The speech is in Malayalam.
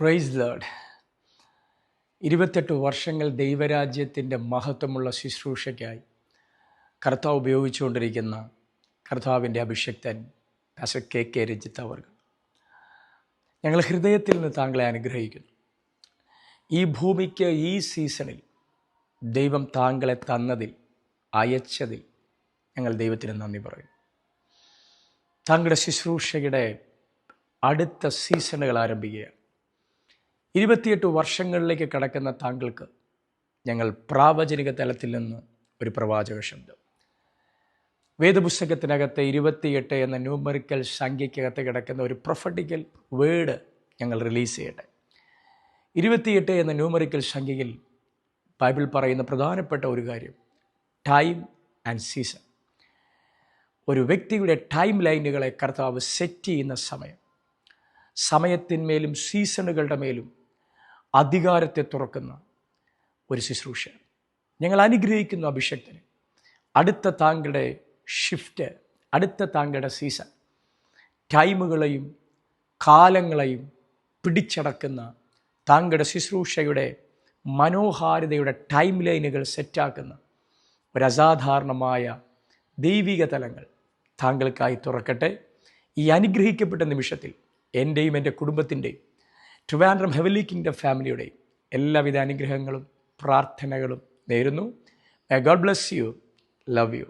പ്രൈസ് ലേഡ് ഇരുപത്തെട്ട് വർഷങ്ങൾ ദൈവരാജ്യത്തിന്റെ മഹത്വമുള്ള ശുശ്രൂഷയ്ക്കായി കർത്താവ് ഉപയോഗിച്ചുകൊണ്ടിരിക്കുന്ന കർത്താവിന്റെ അഭിഷക്തൻ പാസ കെ കെ രഞ്ജിത്ത് അവർ ഞങ്ങൾ ഹൃദയത്തിൽ നിന്ന് താങ്കളെ അനുഗ്രഹിക്കുന്നു. ഈ ഭൂമിക്ക് ഈ സീസണിൽ ദൈവം താങ്കളെ തന്നതിൽ അയച്ചതിൽ ഞങ്ങൾ ദൈവത്തിന് നന്ദി പറയും താങ്കളുടെ ശുശ്രൂഷയുടെ അടുത്ത സീസണുകൾ ആരംഭിക്കുകയാണ്. ഇരുപത്തിയെട്ട് വർഷങ്ങളിലേക്ക് കടക്കുന്ന താങ്കൾക്ക് ഞങ്ങൾ പ്രാവചനിക തലത്തിൽ നിന്ന് ഒരു പ്രവാചക ശബ്ദം വേദപുസ്തകത്തിനകത്തെ ഇരുപത്തിയെട്ട് എന്ന ന്യൂമറിക്കൽ സംഖ്യയ്ക്കകത്ത് കിടക്കുന്ന ഒരു പ്രൊഫറ്റിക്കൽ വേഡ് ഞങ്ങൾ റിലീസ് ചെയ്യട്ടെ. ഇരുപത്തിയെട്ട് എന്ന ന്യൂമറിക്കൽ സംഖ്യയിൽ ബൈബിൾ പറയുന്ന പ്രധാനപ്പെട്ട ഒരു കാര്യം ടൈം ആൻഡ് സീസൺ ഒരു വ്യക്തിയുടെ ടൈം ലൈനുകളെ കർത്താവ് സെറ്റ് ചെയ്യുന്ന സമയം. സമയത്തിന്മേലും സീസണുകളുടെ മേലും അധികാരത്തെ തുറക്കുന്ന ഒരു ശുശ്രൂഷ. ഞങ്ങൾ അനുഗ്രഹിക്കുന്നു അഭിഷക്തന്. അടുത്ത താങ്കളുടെ ഷിഫ്റ്റ് അടുത്ത താങ്കളുടെ സീസൺ ടൈമുകളെയും കാലങ്ങളെയും പിടിച്ചടക്കുന്ന താങ്കളുടെ ശുശ്രൂഷയുടെ മനോഹാരിതയുടെ ടൈം ലൈനുകൾ സെറ്റാക്കുന്ന ഒരു അസാധാരണമായ ദൈവിക തലങ്ങൾ താങ്കൾക്കായി തുറക്കട്ടെ. ഈ അനുഗ്രഹിക്കപ്പെട്ട നിമിഷത്തിൽ എന്റെയും എന്റെ കുടുംബത്തിന്റെയും ട്രിവാൻഡ്രം ഹെവലി കിങ്ഡം ഫാമിലിയുടെയും എല്ലാവിധ അനുഗ്രഹങ്ങളും പ്രാർത്ഥനകളും നേരുന്നു. God bless you love you